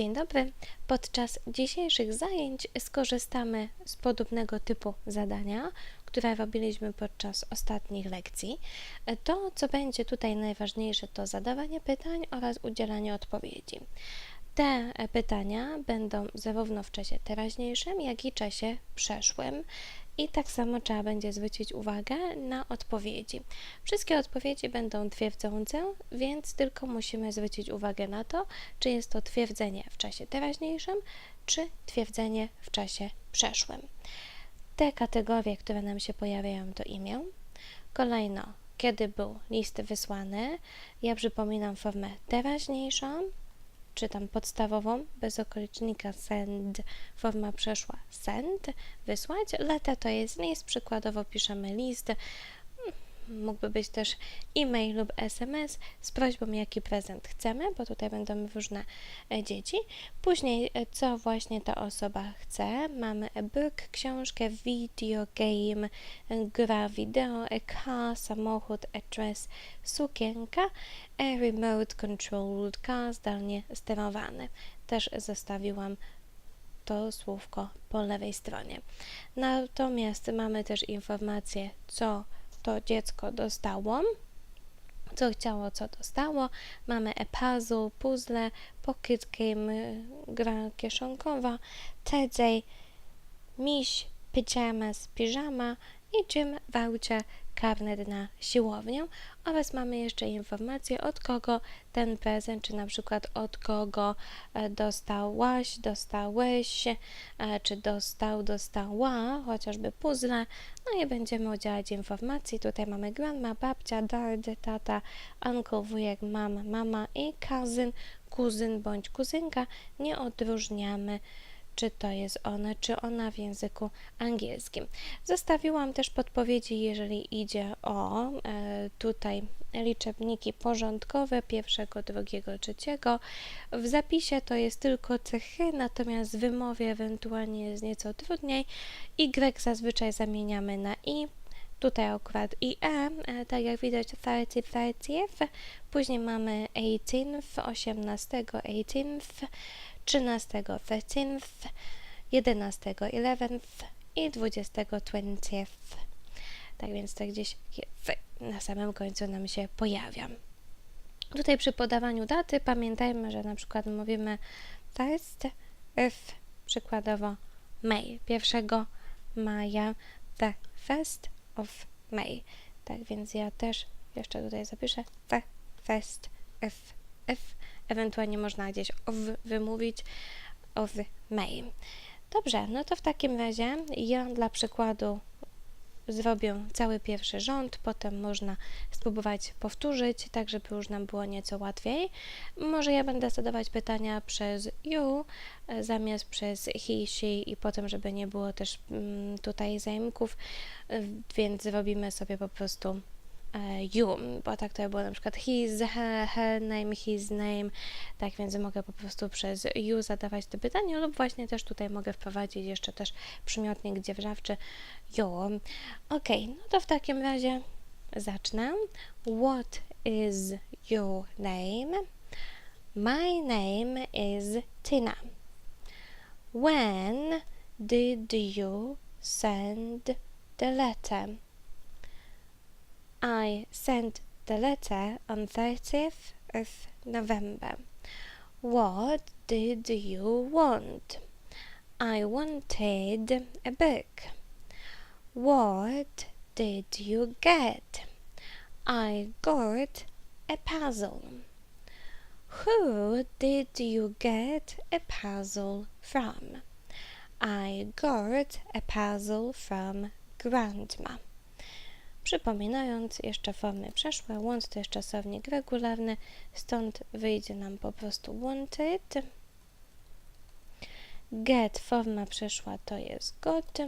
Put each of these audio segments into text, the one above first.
Dzień dobry. Podczas dzisiejszych zajęć skorzystamy z podobnego typu zadania, które robiliśmy podczas ostatnich lekcji. To, co będzie tutaj najważniejsze, to zadawanie pytań oraz udzielanie odpowiedzi. Te pytania będą zarówno w czasie teraźniejszym, jak i czasie przeszłym. I tak samo trzeba będzie zwrócić uwagę na odpowiedzi. Wszystkie odpowiedzi będą twierdzące, więc tylko musimy zwrócić uwagę na to, czy jest to twierdzenie w czasie teraźniejszym, czy twierdzenie w czasie przeszłym. Te kategorie, które nam się pojawiają, to imię. Kolejno, kiedy był list wysłany. Ja przypominam formę teraźniejszą, czy tam podstawową, bez okolicznika send, forma przeszła send, wysłać. Leta to jest list, przykładowo piszemy list, mógłby być też e-mail lub SMS z prośbą, jaki prezent chcemy, bo tutaj będą różne e, dzieci. Później, e, co właśnie ta osoba chce. Mamy e-book, książkę, video game, e, gra wideo, e-car, samochód, address, sukienka, a remote controlled car, zdalnie sterowany. Też zostawiłam to słówko po lewej stronie. Natomiast mamy też informację, co to dziecko dostało, co chciało, co dostało. Mamy e-puzzle, puzzle, pocket game, gra kieszonkowa, TJ, miś, pyjamas, piżama i czym waucie karnet na siłownię oraz mamy jeszcze informację od kogo ten prezent, czy na przykład od kogo e, dostałaś, dostałeś, e, czy dostał, dostała, chociażby puzzle, no i będziemy udzielać informacji. Tutaj mamy grandma, babcia, dad, tata, uncle, wujek, mama, mama i cousin, kuzyn bądź kuzynka. Nie odróżniamy czy to jest one, czy ona w języku angielskim. Zostawiłam też podpowiedzi, jeżeli idzie o e, tutaj liczebniki porządkowe pierwszego, drugiego, trzeciego. W zapisie to jest tylko cechy, natomiast w wymowie ewentualnie jest nieco trudniej. Y zazwyczaj zamieniamy na i, tutaj akurat IE, e, tak jak widać 30, 30, później mamy 18, 18, 18, 13 13th, 11 11th i 20 20th. Tak więc to gdzieś na samym końcu nam się pojawia. Tutaj przy podawaniu daty pamiętajmy, że na przykład mówimy first if przykładowo May, 1 maja, the first of May. Tak więc ja też jeszcze tutaj zapiszę the first if, if ewentualnie można gdzieś of wymówić of May. Dobrze, no to w takim razie ja dla przykładu zrobię cały pierwszy rząd, potem można spróbować powtórzyć, tak żeby już nam było nieco łatwiej. Może ja będę zadawać pytania przez you zamiast przez he, she i potem, żeby nie było też mm, tutaj zajmków, e, więc zrobimy sobie po prostu you, bo tak to było na przykład his, her, her name, his name, tak więc mogę po prostu przez you zadawać te pytania lub właśnie też tutaj mogę wprowadzić jeszcze też przymiotnik dziewczawczy you. Ok, no to w takim razie zacznę. What is your name? My name is Tina. When did you send the letter? I sent the letter on 30th of November. What did you want? I wanted a book. What did you get? I got a puzzle. Who did you get a puzzle from? I got a puzzle from Grandma. Przypominając jeszcze formy przeszłe, want to jest czasownik regularny, stąd wyjdzie nam po prostu wanted. Get, forma przeszła to jest got.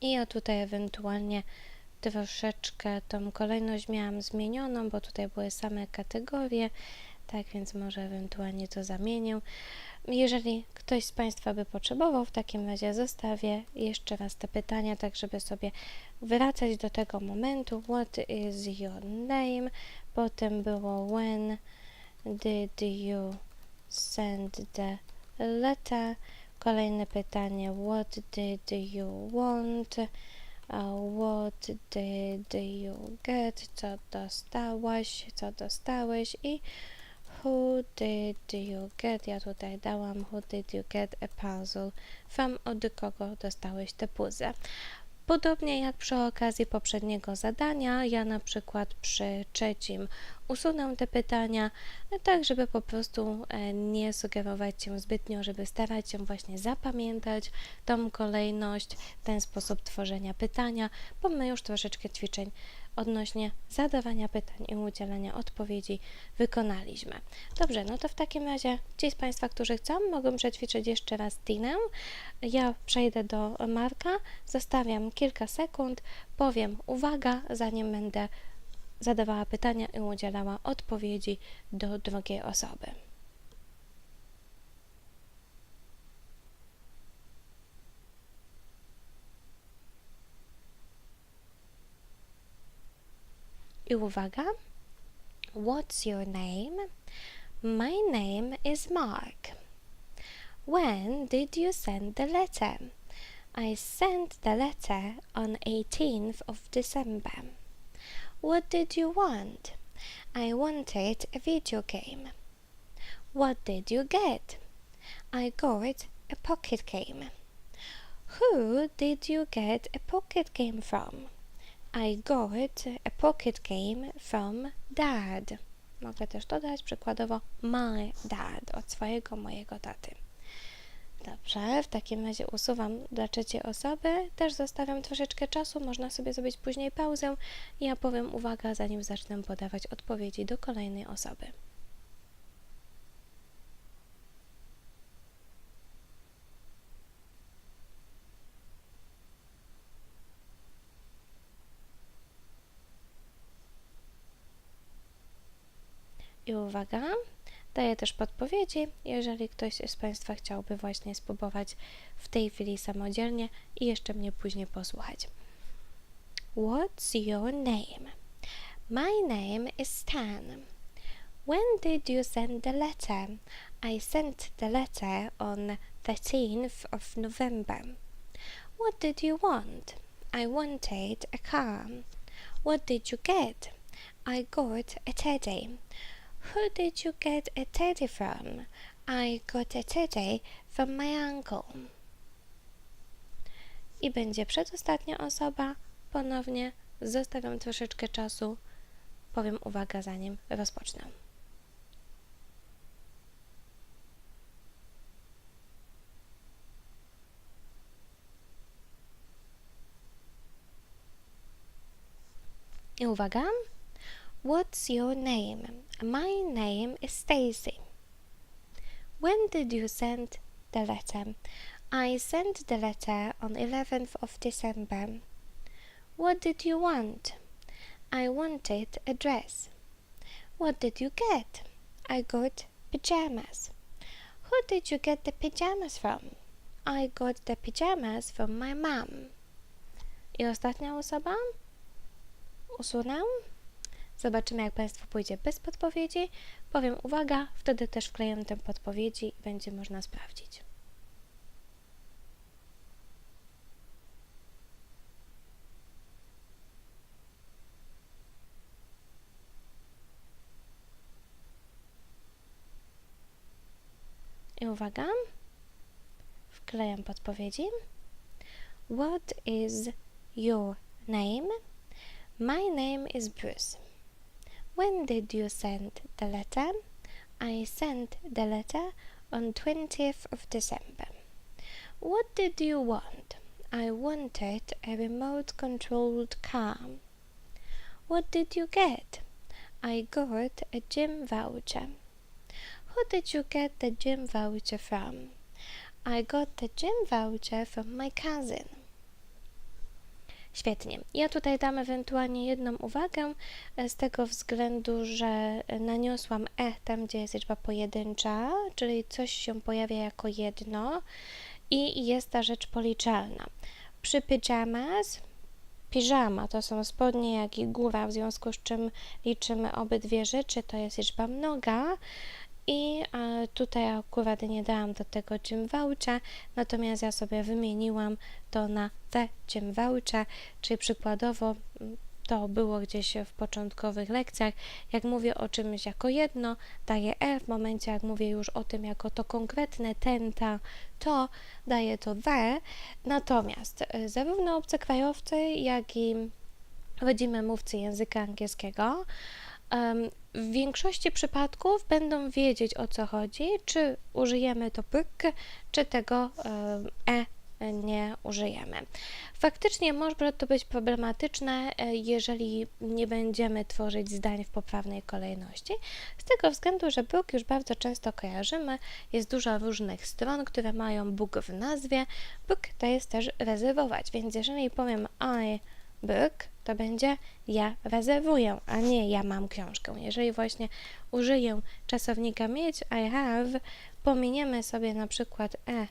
I o tutaj ewentualnie troszeczkę tą kolejność miałam zmienioną, bo tutaj były same kategorie, tak więc może ewentualnie to zamienię. Jeżeli ktoś z Państwa by potrzebował, w takim razie zostawię jeszcze raz te pytania, tak żeby sobie wracać do tego momentu. What is your name? Potem było when did you send the letter? Kolejne pytanie. What did you want? What did you get? Co dostałaś? Co dostałeś? I who did you get? Ja tutaj dałam who did you get a puzzle from? Od kogo dostałeś te puzzle? Podobnie jak przy okazji poprzedniego zadania, ja na przykład przy trzecim usunę te pytania, tak żeby po prostu e, nie sugerować się zbytnio, żeby starać się właśnie zapamiętać tą kolejność, ten sposób tworzenia pytania, bo my już troszeczkę ćwiczeń odnośnie zadawania pytań i udzielania odpowiedzi wykonaliśmy. Dobrze, no to w takim razie ci z Państwa, którzy chcą, mogą przećwiczyć jeszcze raz Tinę. Ja przejdę do Marka, zostawiam kilka sekund, powiem uwaga, zanim będę zadawała pytania i udzielała odpowiedzi do drugiej osoby. I uwaga. What's your name? My name is Mark. When did you send the letter? I sent the letter on 18th of December. What did you want? I wanted a video game. What did you get? I got a pocket game. Who did you get a pocket game from? I got a pocket game from dad. Mogę też dodać przykładowo my dad od swojego mojego taty. Dobrze, w takim razie usuwam dla trzeciej osoby. Też zostawiam troszeczkę czasu, można sobie zrobić później pauzę. Ja powiem uwaga, zanim zacznę podawać odpowiedzi do kolejnej osoby. I uwaga, daję też podpowiedzi, jeżeli ktoś z Państwa chciałby właśnie spróbować w tej chwili samodzielnie i jeszcze mnie później posłuchać. What's your name? My name is Stan. When did you send the letter? I sent the letter on 13th of November. What did you want? I wanted a car. What did you get? I got a teddy. Who did you get a teddy from? I got a teddy from my uncle. I będzie przedostatnia osoba. Ponownie zostawiam troszeczkę czasu. Powiem uwaga, zanim rozpocznę. I uwaga. What's your name? My name is Stacy. When did you send the letter? I sent the letter on 11th of December. What did you want? I wanted a dress. What did you get? I got pajamas. Who did you get the pajamas from? I got the pajamas from my mom. I ostatnia osoba? Usunę. Zobaczymy, jak Państwu pójdzie bez podpowiedzi. Powiem uwaga, wtedy też wkleję te podpowiedzi i będzie można sprawdzić. I uwaga, wklejam podpowiedzi. What is your name? My name is Bruce. When did you send the letter? I sent the letter on 20th of December. What did you want? I wanted a remote controlled car. What did you get? I got a gym voucher. Who did you get the gym voucher from? I got the gym voucher from my cousin. Świetnie. Ja tutaj dam ewentualnie jedną uwagę e, z tego względu, że naniosłam e tam, gdzie jest liczba pojedyncza, czyli coś się pojawia jako jedno i jest ta rzecz policzalna. Przy pyjamas piżama to są spodnie, jak i góra, w związku z czym liczymy obydwie rzeczy, to jest liczba mnoga i tutaj akurat nie dałam do tego gym voucher, natomiast ja sobie wymieniłam to na te gym voucher, czyli przykładowo mm, to było gdzieś w początkowych lekcjach. Jak mówię o czymś jako jedno, daję E, w momencie jak mówię już o tym jako to konkretne ten, ta, to daję to the. Natomiast y, zarówno obcokrajowcy, jak i rodzime mówcy języka angielskiego w większości przypadków będą wiedzieć o co chodzi, czy użyjemy to pyk, czy tego e nie użyjemy. Faktycznie może to być problematyczne, e, jeżeli nie będziemy tworzyć zdań w poprawnej kolejności, z tego względu, że book już bardzo często kojarzymy, jest dużo różnych stron, które mają book w nazwie. Book to jest też rezerwować, więc jeżeli powiem I book, to będzie ja rezerwuję, a nie ja mam książkę. Jeżeli właśnie użyję czasownika mieć, I have, pominiemy sobie na przykład e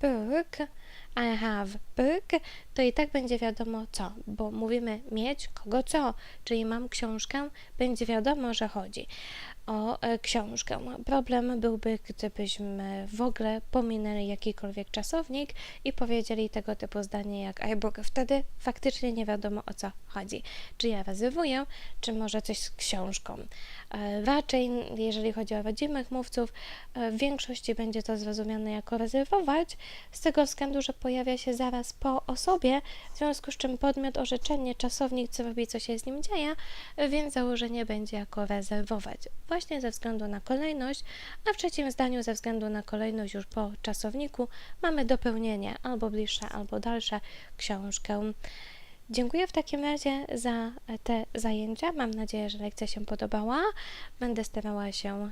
book, I have book, to i tak będzie wiadomo co, bo mówimy mieć kogo co, czyli mam książkę, będzie wiadomo, że chodzi o e, książkę. Problem byłby, gdybyśmy w ogóle pominęli jakikolwiek czasownik i powiedzieli tego typu zdanie jak I book. Wtedy faktycznie nie wiadomo o co chodzi. Czy ja rezerwuję, czy może coś z książką. E, Raczej, jeżeli chodzi o rodzimych mówców, e, w większości będzie to zrozumiane jako rezerwować, z tego względu, że pojawia się zaraz po osobie, w związku z czym podmiot, orzeczenie, czasownik, co robi, co się z nim dzieje, więc założenie będzie jako rezerwować. Właśnie ze względu na kolejność, a w trzecim zdaniu ze względu na kolejność już po czasowniku mamy dopełnienie albo bliższe, albo dalsze książkę. Dziękuję w takim razie za te zajęcia. Mam nadzieję, że lekcja się podobała. Będę starała się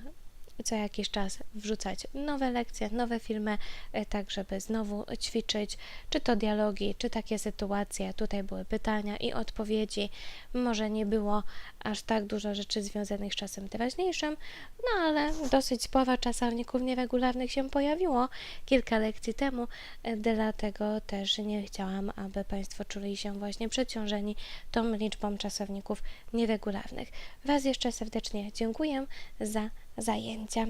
co jakiś czas wrzucać nowe lekcje, nowe filmy, e, tak żeby znowu ćwiczyć, czy to dialogi, czy takie sytuacje. Tutaj były pytania i odpowiedzi. Może nie było aż tak dużo rzeczy związanych z czasem teraźniejszym, no ale dosyć sporo czasowników nieregularnych się pojawiło kilka lekcji temu, e, dlatego też nie chciałam, aby Państwo czuli się właśnie przeciążeni tą liczbą czasowników nieregularnych. Raz jeszcze serdecznie dziękuję za zajęcia.